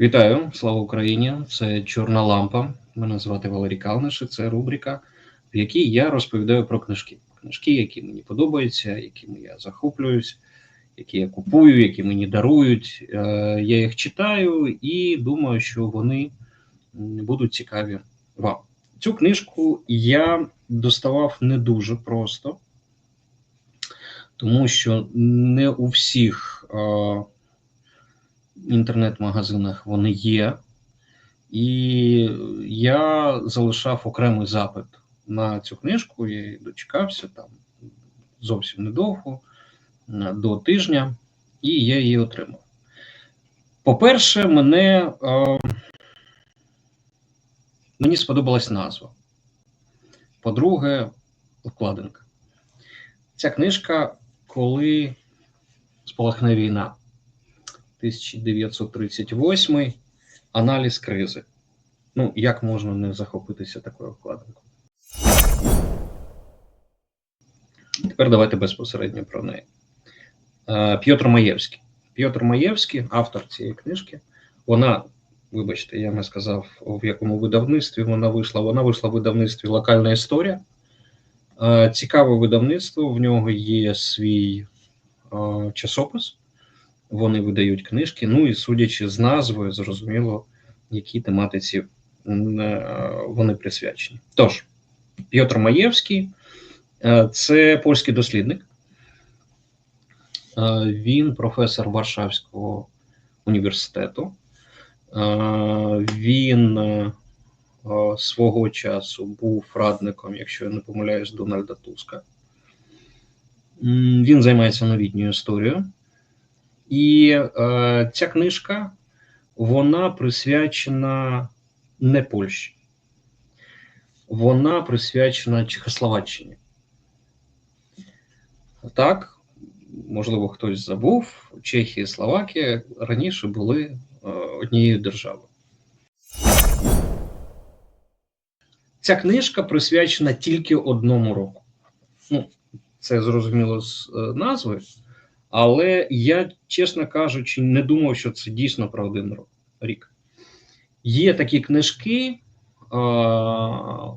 Вітаю, слава Україні! Це Чорна лампа. Мене звати Валерій Калниш. і Це рубрика, в якій я розповідаю про книжки. Книжки, які мені подобаються, якими я захоплююсь, які я купую, які мені дарують. Е, Я їх читаю і думаю, що вони будуть цікаві вам. Цю книжку я доставав не дуже просто, тому що не у всіх. Інтернет-магазинах вони є, і я залишав окремий запит на цю книжку і дочекався там зовсім недовго, до тижня, і я її отримав. По-перше, мене е, мені сподобалась назва. По-друге, вкладинка. Ця книжка, коли спалахне війна. 1938 аналіз кризи. Ну, як можна не захопитися такою вкладинкою? Тепер давайте безпосередньо про неї. Е, П'єтр Маєвський. П'єтр Маєвський, автор цієї книжки, вона, вибачте, я не сказав, в якому видавництві вона вийшла. Вона вийшла в видавництві Локальна історія. Е, Цікаве видавництво, в нього є свій е, часопис вони видають книжки. Ну і судячи з назвою, зрозуміло, якій тематиці е, вони присвячені. Тож, Пьотр Маєвський е, це польський дослідник. Е, Він професор Варшавського університету. Він свого часу був радником, якщо я не помиляюсь, Дональда Туска. Він займається новітньою історією. І е, ця книжка вона присвячена не Польщі, вона присвячена Чехословаччині. Так, можливо, хтось забув, Чехія і Словакія раніше були е, однією державою. Ця книжка присвячена тільки одному року. Ну, це зрозуміло з е, назви. Але я, чесно кажучи, не думав, що це дійсно про один рік. Є такі книжки,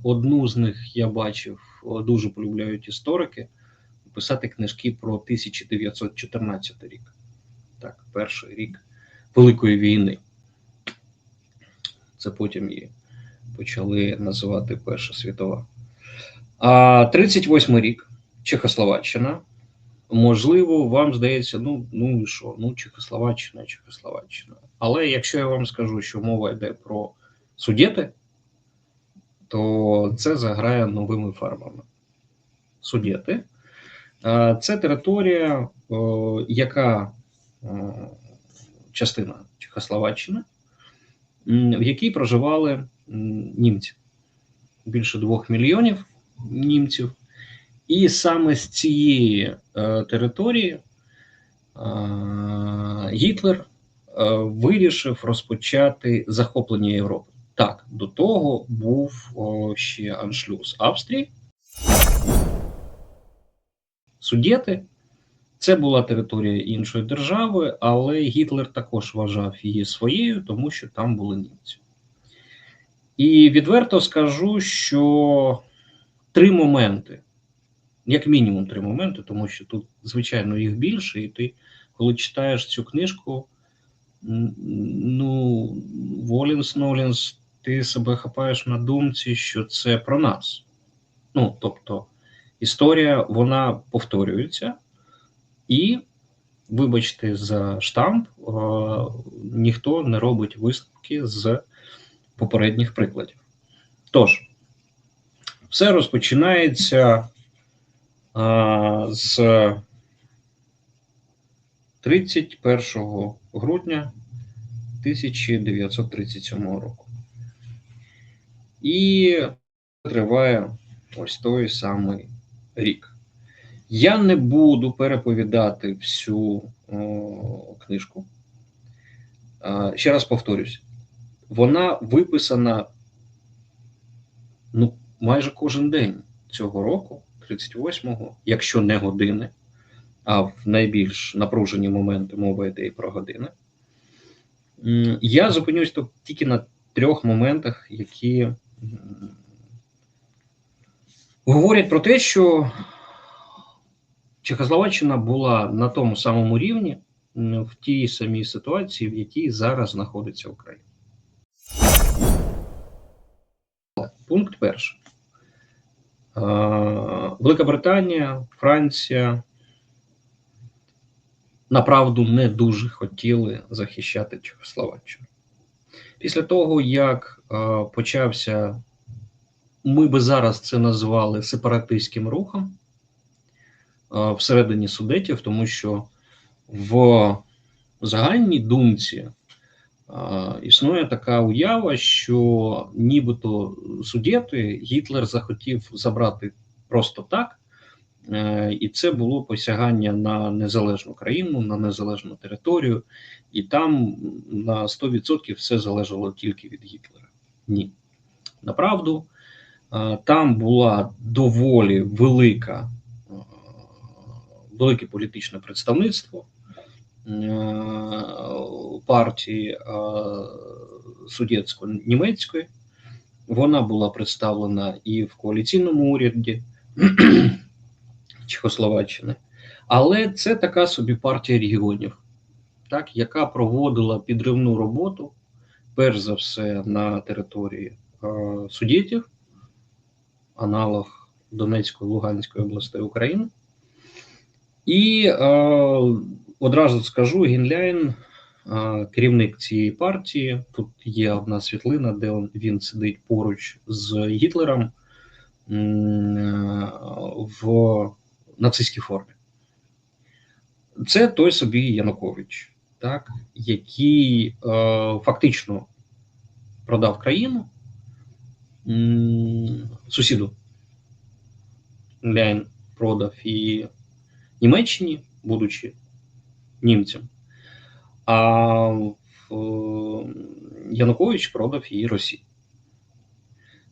одну з них я бачив, дуже полюбляють історики, писати книжки про 1914 рік. Так, перший рік Великої війни. Це потім її почали називати Перша світова. А 38 рік Чехословаччина. Можливо, вам здається, ну ну і що? Ну, Чехословаччина, Чехословаччина. Але якщо я вам скажу, що мова йде про судєти, то це заграє новими фарбами. Судєти це територія, яка частина Чехословаччини, в якій проживали німці. Більше двох мільйонів німців. І саме з цієї е, території е, Гітлер е, вирішив розпочати захоплення Європи. Так, до того був ще аншлюз Австрії. Судєти це була територія іншої держави, але Гітлер також вважав її своєю, тому що там були німці. І відверто скажу, що три моменти як мінімум три моменти, тому що тут, звичайно, їх більше, і ти, коли читаєш цю книжку, ну, Волінс Нолінс, ти себе хапаєш на думці, що це про нас. Ну, тобто, історія вона повторюється, і, вибачте, за штамп, ніхто не робить висновки з попередніх прикладів. Тож, все розпочинається з 31 грудня 1937 року. І триває ось той самий рік. Я не буду переповідати всю о, книжку. А, ще раз повторюсь, вона виписана ну, майже кожен день цього року. 38-го, якщо не години, а в найбільш напружені моменти мова йде і про години. Я зупинюсь тут тільки на трьох моментах, які говорять про те, що Чехословаччина була на тому самому рівні в тій самій ситуації, в якій зараз знаходиться Україна. Пункт перший. Велика Британія, Франція направду не дуже хотіли захищати Чехословаччину. Після того, як почався, ми би зараз це назвали сепаратистським рухом всередині судетів, тому що в загальній думці існує така уява, що нібито судети Гітлер захотів забрати просто так, е, і це було посягання на незалежну країну, на незалежну територію, і там на 100% все залежало тільки від Гітлера. Ні. Направду, е, там була доволі велика, е, велике політичне представництво партії е, судєцько-німецької. Вона була представлена і в коаліційному уряді Чехословаччини, але це така собі партія регіонів, так, яка проводила підривну роботу, перш за все, на території е, судітів, аналог Донецької Луганської областей України. І е, одразу скажу: Гінляйн, керівник цієї партії. Тут є одна світлина, де він, сидить поруч з Гітлером в нацистській формі. Це той собі Янукович, так, який е, фактично продав країну сусіду. Ляйн продав і Німеччині, будучи німцем, а е, Янукович продав її Росії.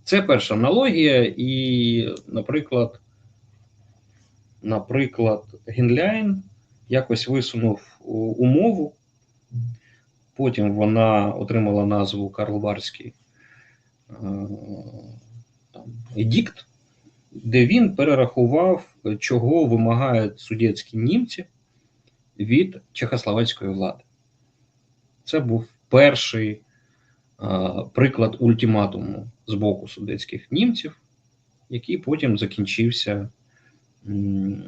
Це перша аналогія, і, наприклад, наприклад, Генляйн якось висунув умову, потім вона отримала назву Карл Варський е, едікт, де він перерахував, чого вимагають судецькі німці від чехословацької влади. Це був перший е, приклад ультиматуму з боку судецьких німців, який потім закінчився м,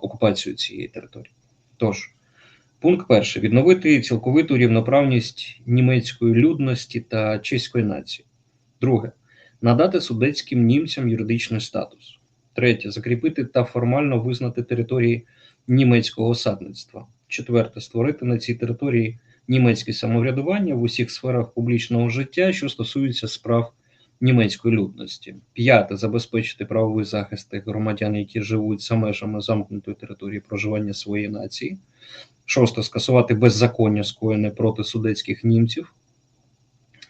окупацією цієї території. Тож, пункт перший: відновити цілковиту рівноправність німецької людності та чеської нації. Друге надати судецьким німцям юридичний статус. Третє закріпити та формально визнати території німецького осадництва. Четверте створити на цій території німецьке самоврядування в усіх сферах публічного життя, що стосуються справ німецької людності. П'яте забезпечити правовий захист тих громадян, які живуть за межами замкнутої території проживання своєї нації. Шосте скасувати беззаконня скоєне проти судецьких німців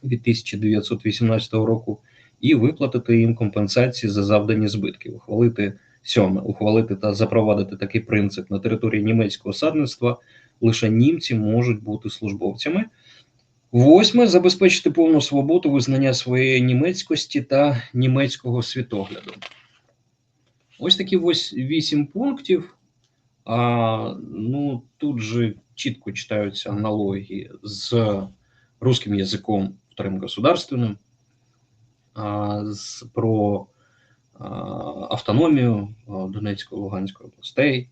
від 1918 року і виплатити їм компенсації за завдані збитки. Ухвалити сьоме, ухвалити та запровадити такий принцип на території німецького садництва. Лише німці можуть бути службовцями. Восьме забезпечити повну свободу визнання своєї німецькості та німецького світогляду. Ось такі вісім пунктів. А, ну, тут же чітко читаються аналогії з русским язиком вторым государственным, а, з, про автономію а, Донецької Луганської областей.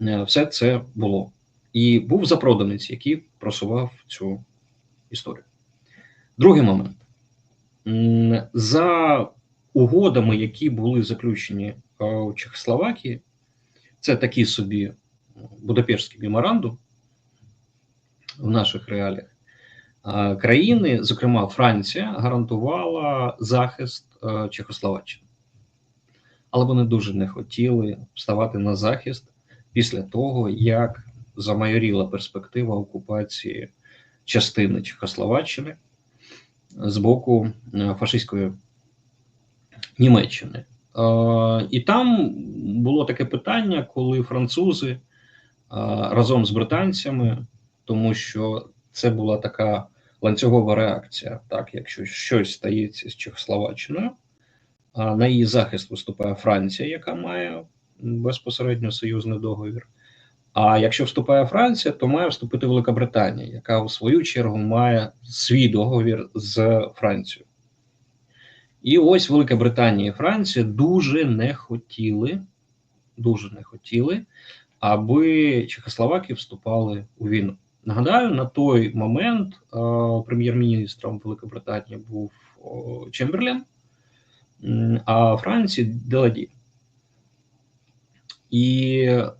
Е, Все це було. І був запроданець, який просував цю історію. Другий момент. За угодами, які були заключені е, у Чехословакії, це такий собі Будапештський меморандум в наших реаліях. Е, Країни, зокрема Франція, гарантувала захист е, Чехословаччини. Але вони дуже не хотіли вставати на захист після того, як замайоріла перспектива окупації частини Чехословаччини з боку е, фашистської Німеччини. Е, І там було таке питання, коли французи е, разом з британцями, тому що це була така ланцюгова реакція. Так, якщо щось стається з Чехословаччиною, на її захист виступає Франція, яка має безпосередньо союзний договір. А якщо вступає Франція, то має вступити Велика Британія, яка у свою чергу має свій договір з Францією. І ось Велика Британія і Франція дуже не хотіли, дуже не хотіли, аби Чехословаки вступали у війну. Нагадаю, на той момент прем'єр-міністром Великобританії був м, а Франції Деладі. І е,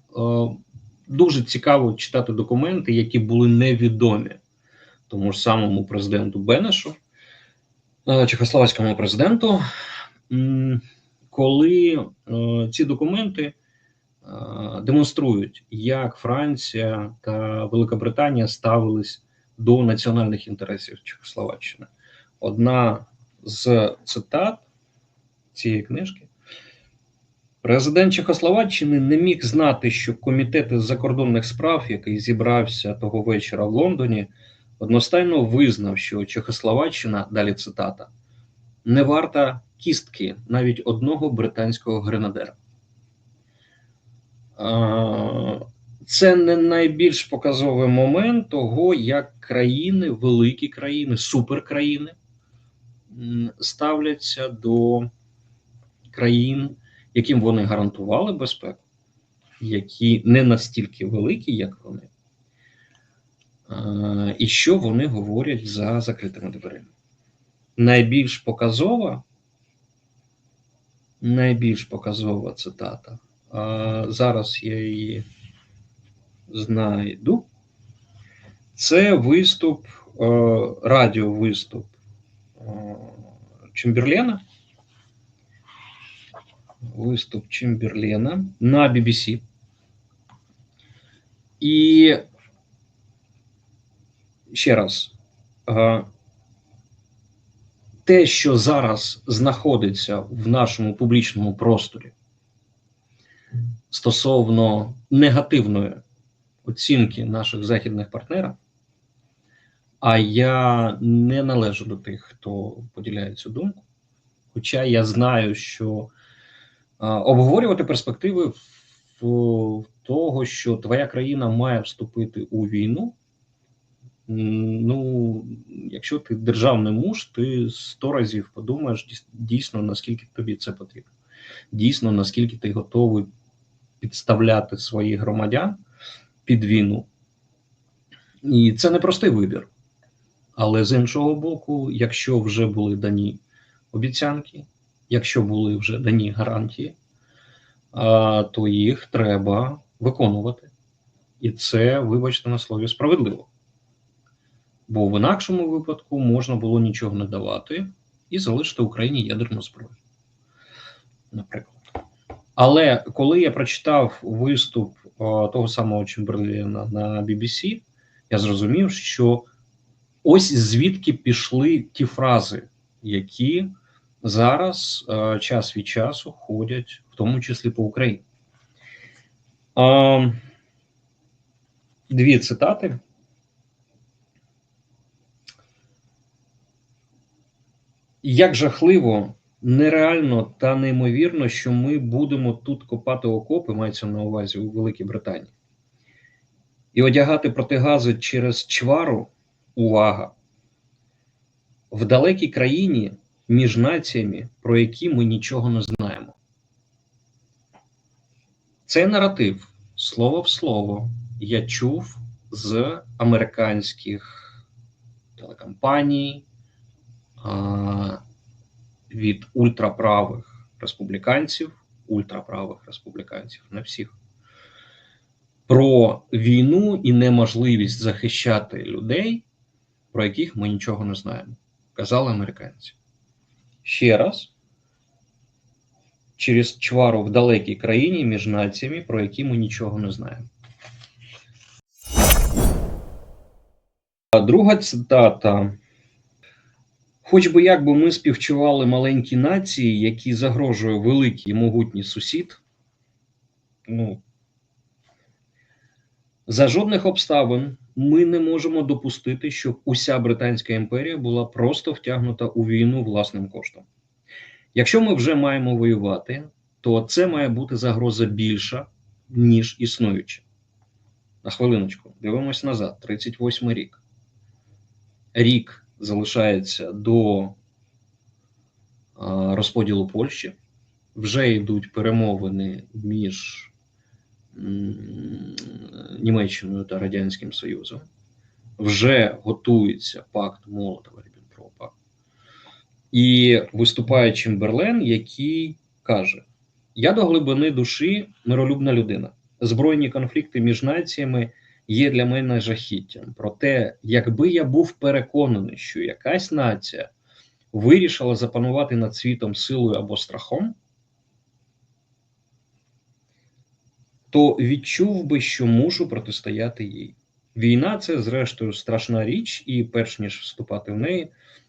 дуже цікаво читати документи, які були невідомі тому ж самому президенту Бенешу, е, чехословацькому президенту, коли е, ці документи е, демонструють, як Франція та Велика ставились до національних інтересів Чехословаччини. Одна з цитат цієї книжки. Президент Чехословаччини не міг знати, що комітет із закордонних справ, який зібрався того вечора в Лондоні, одностайно визнав, що Чехословаччина, далі цитата, не варта кістки навіть одного британського гренадера. Це не найбільш показовий момент того, як країни, великі країни, суперкраїни ставляться до країн, яким вони гарантували безпеку, які не настільки великі, як вони, і що вони говорять за закритими дверима. Найбільш показова, найбільш показова цитата. Зараз я її знайду. Це виступ, е, радіовиступ е, Чемберлена. Виступ Чемберлена на BBC. І ще раз, те, що зараз знаходиться в нашому публічному просторі стосовно негативної оцінки наших західних партнерів, а я не належу до тих, хто поділяє цю думку. Хоча я знаю, що обговорювати перспективи того, що твоя країна має вступити у війну. Ну, якщо ти державний муж, ти сто разів подумаєш дійсно, наскільки тобі це потрібно. Дійсно, наскільки ти готовий підставляти своїх громадян під війну. І це непростий вибір. Але з іншого боку, якщо вже були дані обіцянки, якщо були вже дані гарантії, то їх треба виконувати. І це, вибачте на слові, справедливо. Бо в інакшому випадку можна було нічого не давати і залишити Україні ядерну зброю. Наприклад. Але коли я прочитав виступ е, того самого Чемберлена на BBC, я зрозумів, що ось звідки пішли ті фрази, які зараз е, час від часу ходять, в тому числі по Україні. Е, Дві цитати. Як жахливо, нереально та неймовірно, що ми будемо тут копати окопи, мається на увазі у Великій Британії, і одягати протигази через чвару, увага, в далекій країні між націями, про які ми нічого не знаємо. Цей наратив слово в слово я чув з американських телекомпаній, а, від ультраправих республіканців, ультраправих республіканців, не всіх, про війну і неможливість захищати людей, про яких ми нічого не знаємо. Казали американці. Ще раз. Через чвару в далекій країні між націями, про які ми нічого не знаємо. Друга цитата. Хоч би як би ми співчували маленькі нації, які загрожує великий і могутній сусід, ну, за жодних обставин ми не можемо допустити, щоб уся Британська імперія була просто втягнута у війну власним коштом. Якщо ми вже маємо воювати, то це має бути загроза більша, ніж існуюча. На хвилиночку, дивимось назад, 38 рік. Рік залишається до розподілу Польщі. Вже йдуть перемовини між Німеччиною та Радянським Союзом. Вже готується пакт Молотова Ріббентропа. І виступає Чемберлен, який каже: Я до глибини душі миролюбна людина. Збройні конфлікти між націями є для мене жахіттям. Проте, якби я був переконаний, що якась нація вирішила запанувати над світом силою або страхом, то відчув би, що мушу протистояти їй. Війна це, зрештою, страшна річ, і перш ніж вступати в неї,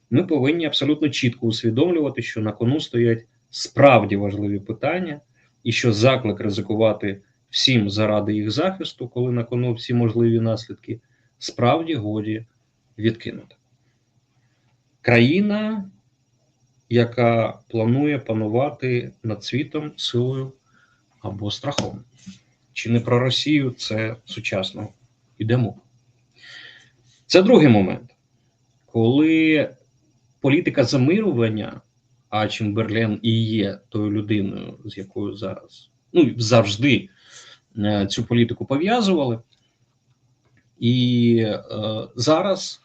ми повинні абсолютно чітко усвідомлювати, що на кону стоять справді важливі питання, і що заклик ризикувати всім заради їх захисту, коли на кону всі можливі наслідки, справді годі відкинути. Країна, яка планує панувати над світом силою або страхом. Чи не про Росію це сучасно йдемо. Це другий момент, коли політика замирування, а Чемберлен і є тою людиною, з якою зараз ну завжди е, цю політику пов'язували, і е, зараз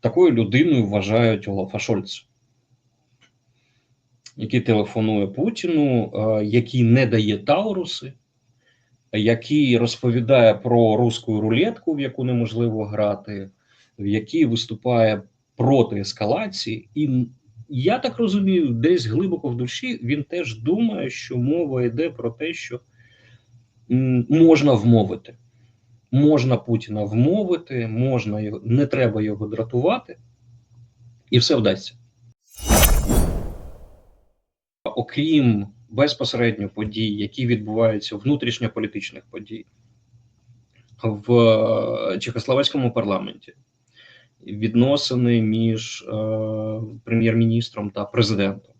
такою людиною вважають Олафа Шольца, який телефонує Путіну, е, який не дає Тауруси який розповідає про руську рулетку, в яку неможливо грати, в якій виступає проти ескалації, і я так розумію, десь глибоко в душі він теж думає, що мова йде про те, що можна вмовити. Можна Путіна вмовити, можна його, не треба його дратувати, і все вдасться. Окрім безпосередньо подій, які відбуваються внутрішньополітичних подій в е, Чехословацькому парламенті, відносини між е, прем'єр-міністром та президентом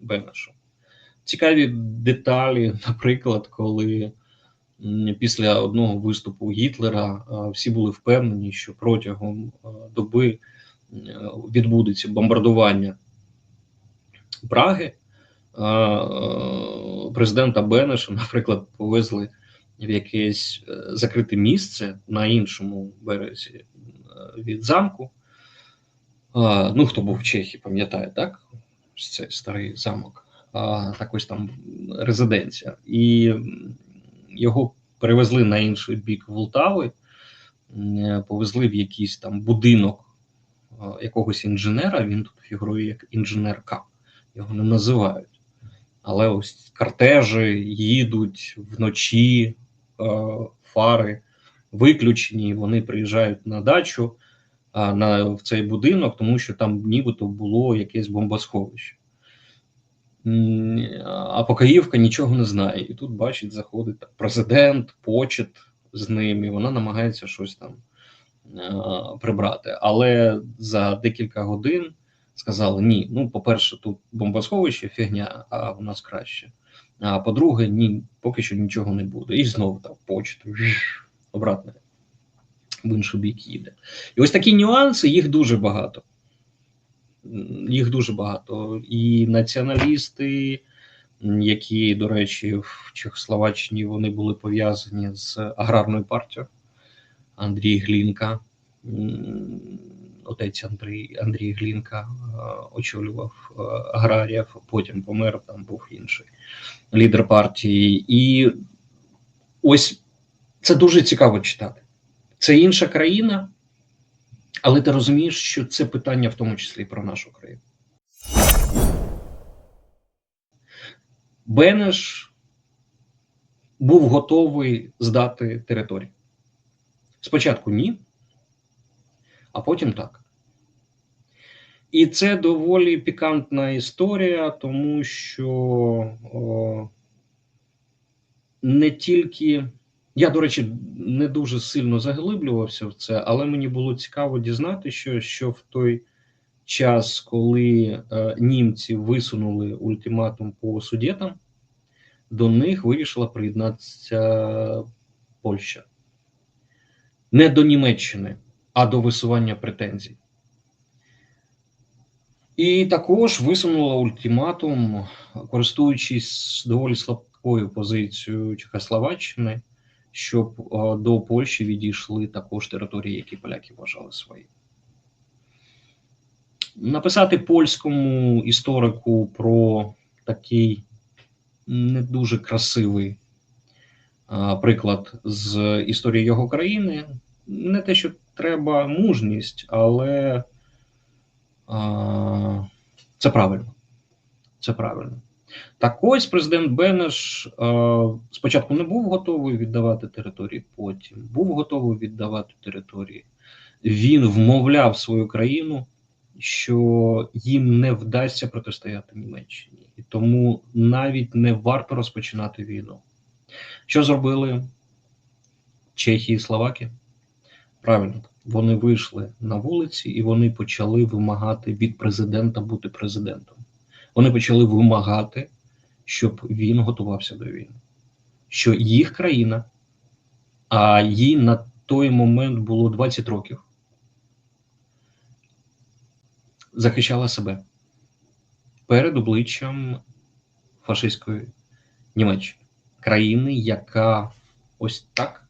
Бенешем. Цікаві деталі, наприклад, коли після одного виступу Гітлера е, всі були впевнені, що протягом е, доби відбудеться бомбардування Праги. Е, президента Бенеша, наприклад, повезли в якесь е, закрите місце на іншому березі е, від замку. Ну, хто був в Чехії, пам'ятає, так? Це старий замок, так ось там резиденція. І його перевезли на інший бік Волтави, повезли в якийсь там будинок якогось інженера. Він тут фігурує як інженерка, його не називають. Але ось кортежі їдуть вночі, е, фари виключені. Вони приїжджають на дачу на в цей будинок, тому що там нібито було якесь бомбосховище. А Покаївка нічого не знає. І тут, бачить, заходить президент, почет з ним, і вона намагається щось там е, прибрати. Але за декілька годин сказали: ні, ну по-перше, тут бомбосховище фігня, а у нас краще. А по-друге, ні, поки що нічого не буде. І знову там почта обратно в інший бік їде. І ось такі нюанси, їх дуже багато. Їх дуже багато. І націоналісти, які, до речі, в Чехословаччині вони були пов'язані з аграрною партією Андрій Глінка отець Андрій Андрій Глінка е, очолював е, аграріїв, потім помер, там був інший лідер партії. І ось це дуже цікаво читати. Це інша країна, але ти розумієш, що це питання в тому числі про нашу країну. Бенеш був готовий здати територію. Спочатку ні а потім так. І це доволі пікантна історія, тому що о, не тільки Я, до речі, не дуже сильно заглиблювався в це, але мені було цікаво дізнати, що, що в той час, коли е, німці висунули ультиматум по судетам, до них вирішила приєднатися Польща. Не до Німеччини, а до висування претензій. І також висунула ультиматум, користуючись доволі слабкою позицією Чехословаччини, щоб е, до Польщі відійшли також території, які поляки вважали свої. Написати польському історику про такий не дуже красивий приклад з історії його країни. Не те, що треба мужність, але а, це правильно. Це правильно. Так ось президент Бенеш а, спочатку не був готовий віддавати території, потім був готовий віддавати території. Він вмовляв свою країну, що їм не вдасться протистояти Німеччині, і тому навіть не варто розпочинати війну. Що зробили Чехії і Словаки? Правильно, вони вийшли на вулиці і вони почали вимагати від президента бути президентом. Вони почали вимагати, щоб він готувався до війни, що їх країна, а їй на той момент було 20 років, захищала себе перед обличчям фашистської Німеччини, країни, яка ось так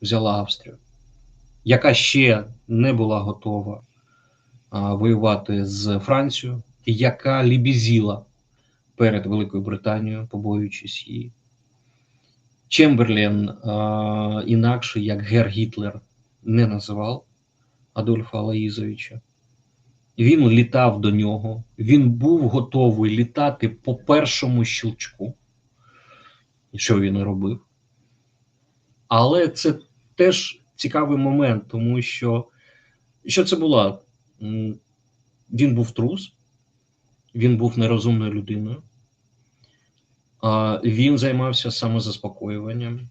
взяла Австрію, яка ще не була готова а, воювати з Францією, яка лібізіла перед Великою Британією, побоюючись її. Чемберлен а, інакше як Гер Гітлер не називав Адольфа Алаїзовича. Він літав до нього, він був готовий літати по першому щелчку, що він і робив. Але це теж цікавий момент, тому що що це була? Він був трус, він був нерозумною людиною, він займався самозаспокоюванням,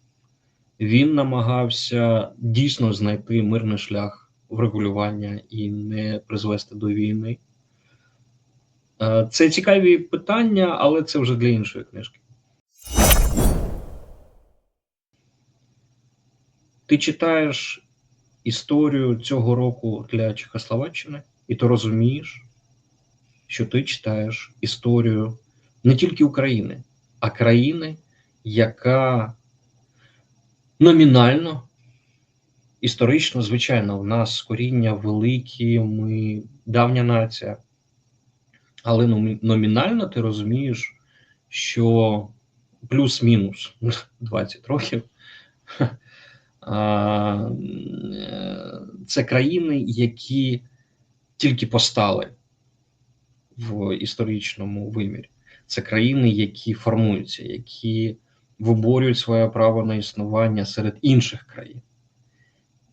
він намагався дійсно знайти мирний шлях врегулювання і не призвести до війни. Е, Це цікаві питання, але це вже для іншої книжки. Ти читаєш історію цього року для Чехословаччини, і ти розумієш, що ти читаєш історію не тільки України, а країни, яка номінально історично, звичайно, у нас коріння великі, ми давня нація. Але номінально ти розумієш, що плюс-мінус 20 років це країни, які тільки постали в історичному вимірі. Це країни, які формуються, які виборюють своє право на існування серед інших країн.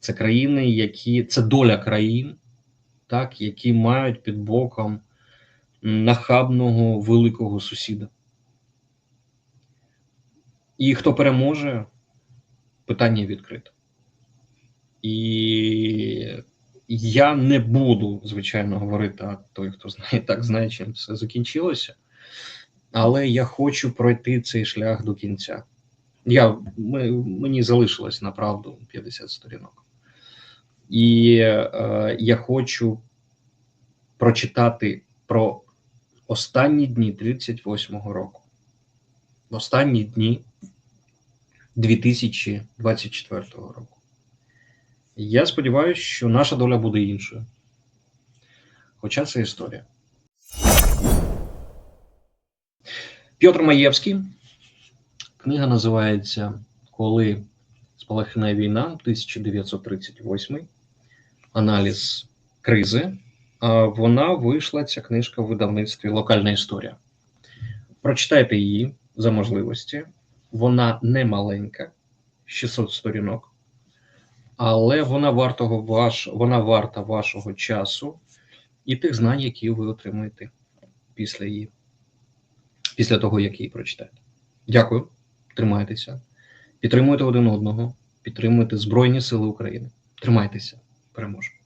Це країни, які це доля країн, так, які мають під боком нахабного великого сусіда. І хто переможе, питання відкрите. І я не буду, звичайно, говорити, а той, хто знає, так знає, чим все закінчилося. Але я хочу пройти цей шлях до кінця. Я, мені залишилось направду 50 сторінок. І е, я хочу прочитати про останні дні 38-го року. Останні дні 2024 року. Я сподіваюся, що наша доля буде іншою. Хоча це історія. Пьотр Маєвський. Книга називається Коли спалахне війна 1938. Аналіз кризи. Вона вийшла ця книжка в видавництві Локальна історія. Прочитайте її за можливості. Вона не маленька, 600 сторінок, але вона вартого ваш, вона варта вашого часу і тих знань, які ви отримаєте після її, після того, як її прочитаєте. Дякую, тримайтеся Підтримуйте один одного, підтримуйте Збройні Сили України. Тримайтеся, переможемо.